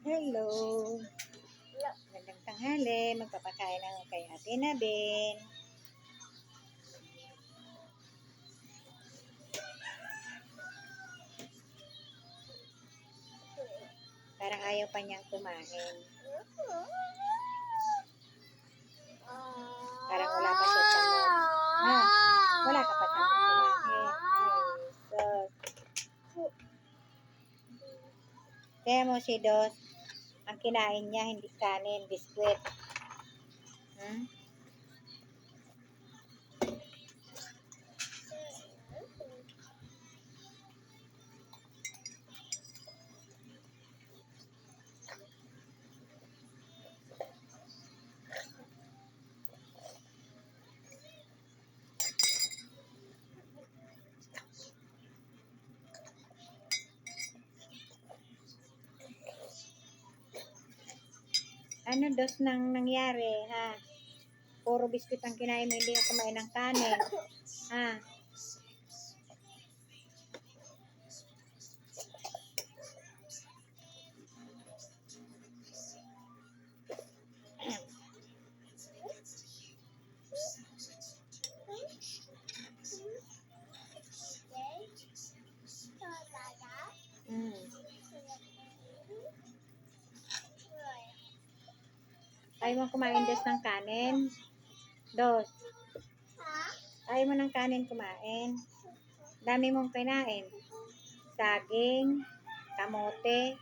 Hello. Magandang tanghali. Magpapakain ako kay Ate Nabin. Parang ayaw pa niyang kumain. Parang wala pa siya sa mood. Ah, wala ka pa mood kumain. Kaya mo si Dos, kinain niya hindi kanin, biskwit. Hmm? Ano dos nang nangyari, ha? Puro biskwit ang kinain mo, hindi ka kumain ng kanin. Ha? Ayaw mo kumain dos ng kanin? Dos. Ayaw mo ng kanin kumain? Dami mong kinain. Saging, kamote,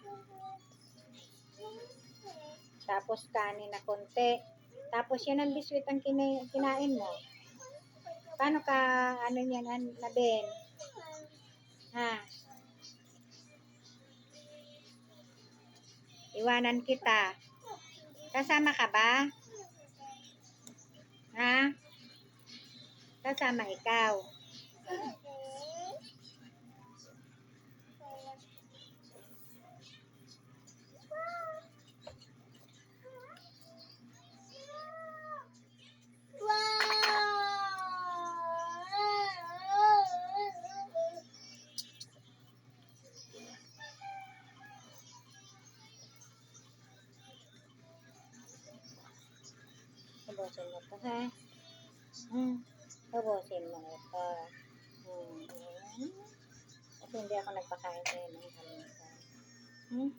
tapos kanin na konti. Tapos yan ang biswit ang kina- kinain mo. Paano ka, ano yan, an, nabin? Ha? Iwanan kita. Kasama ka ba? Ha? Kasama ikaw. Ubusin mo to, ha? Hmm. Ubusin mo ito. Hmm. Kasi hindi ako nagpakain sa'yo ng kalisa. Hmm?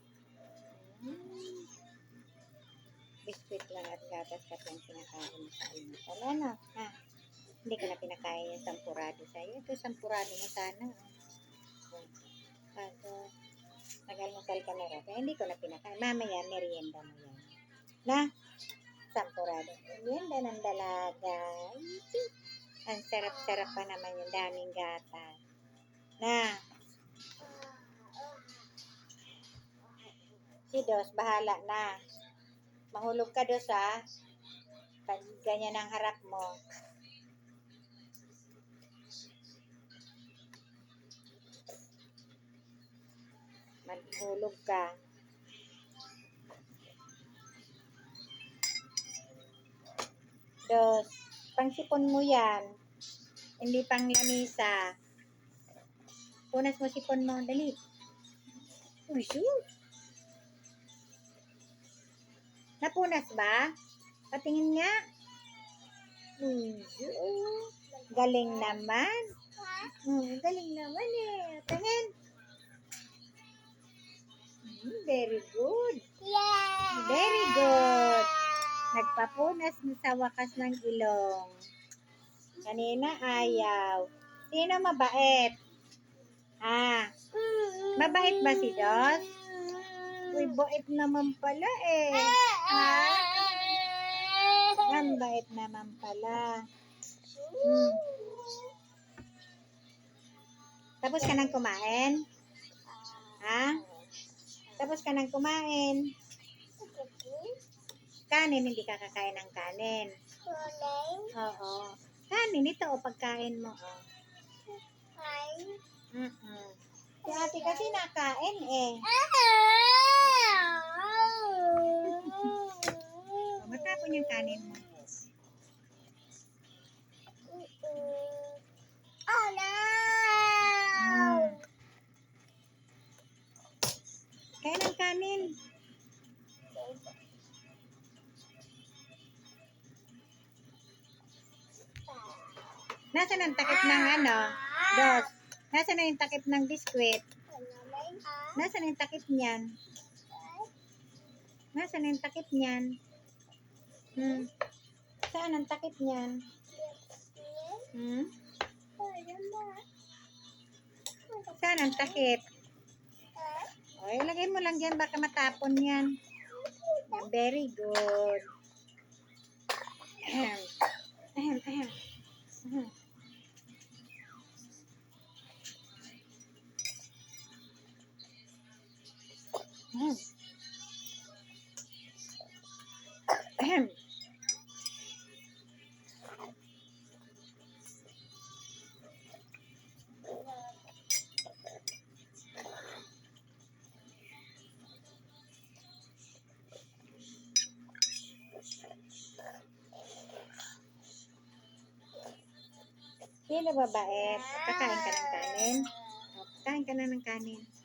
Hmm. Biscuit lang at gatas kasi ang pinakain mo sa almusal. Ano? Ha? Hindi ko na pinakain yung sampurado sa'yo. Ito sampurado mo sana. Kaso, nag-almusal ka na rin. Hindi ko na pinakain. Mamaya, merienda mo yan. Na? Sampurado. Merienda ng dalaga. Ang sarap-sarap pa naman yung daming gata. Na? Si Dos, bahala na. Mahulog ka, Dos, ha? Pag ganyan ang harap mo. Maghulog ka. Dos, pangsipon mo yan. Hindi pang lamisa. Punas mo sipon mo. Dali. Uy, shoot. Napunas ba? Patingin nga. Uy, shoot. Galing naman. Hmm, galing naman eh. Tingin. Hmm, very good. Very good. Nagpapunas na sa wakas ng ilong. Kanina ayaw. Sino mabait? Ah, mabait ba si Dos? Uy, bait naman pala eh. Ha? Ang bait naman pala. Hmm. Tapos ka nang kumain? Ha? Tapos ka nang kumain? Kanin, hindi ka kakain ng kanin. Oo. Kanin, ito o pagkain mo. Oh. Mm-mm. Si ate kasi nakain eh. Oh, matapon yung kanin mo. Nasaan ang takip ng ano? Dos. Nasaan na yung takip ng biskwit? Nasaan yung takip niyan? Nasaan yung takip niyan? Hmm. Saan ang takip niyan? Hmm? Saan ang takip? O, ilagay mo lang dyan, baka matapon yan. Very good. Ahem. Ahem, ahem. Ahem. Ahem. Sino babait? Kakain ka ng kanin? Kakain ka na ng kanin.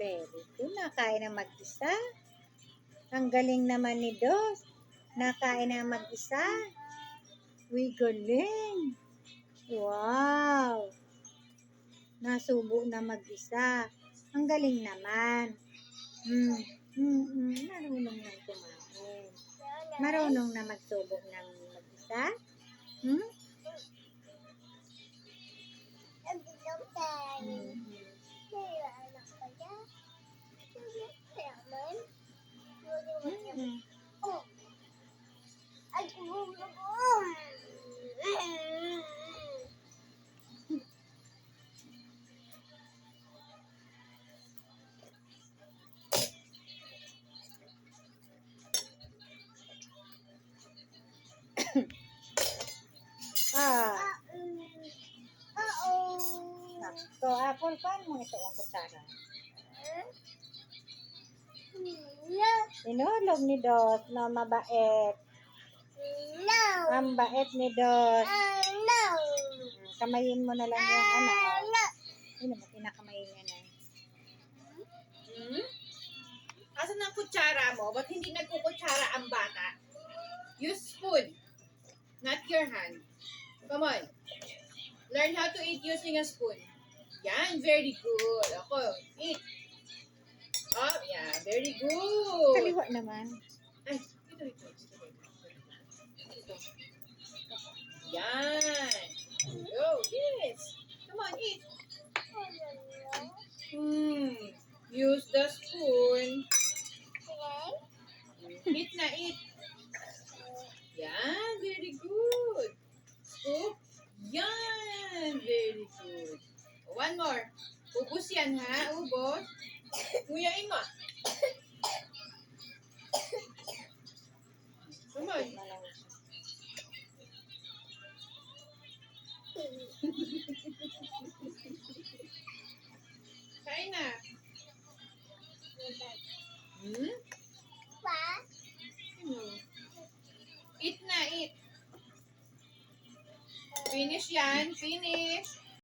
Very good. Nakain na mag-isa. Ang galing naman ni Dos. Nakain na mag-isa. Uy, galing. Wow. Nasubo na mag-isa. Ang galing naman. Hmm. Hmm, hmm. Marunong nang kumain. Marunong na magsubo ng mag-isa. Hmm? Hmm. Kumulong. Ah. Uh-oh. So, apple, paano mo ito ang kutsara? No. Inulog ni Dos na mabait. No. Ang bait ni Dos. Uh, no. Kamayin mo na lang yung ano. Uh, no. Ano mo, pinakamayin niya na. Hmm? Asan ang kutsara mo? Ba't hindi nagkukutsara ang bata? Use spoon, not your hand. Come on. Learn how to eat using a spoon. Yan, very good. Ako, eat. Oh, yeah, very good. Kaliwa naman. Ay, ito, ito, ito. Ito. Yan. Go, yes. Come on, eat. Hmm. Use the spoon. Eat na, eat. Kain na. Hmm? Hmm. Eat na, eat. Finish yan. Finish.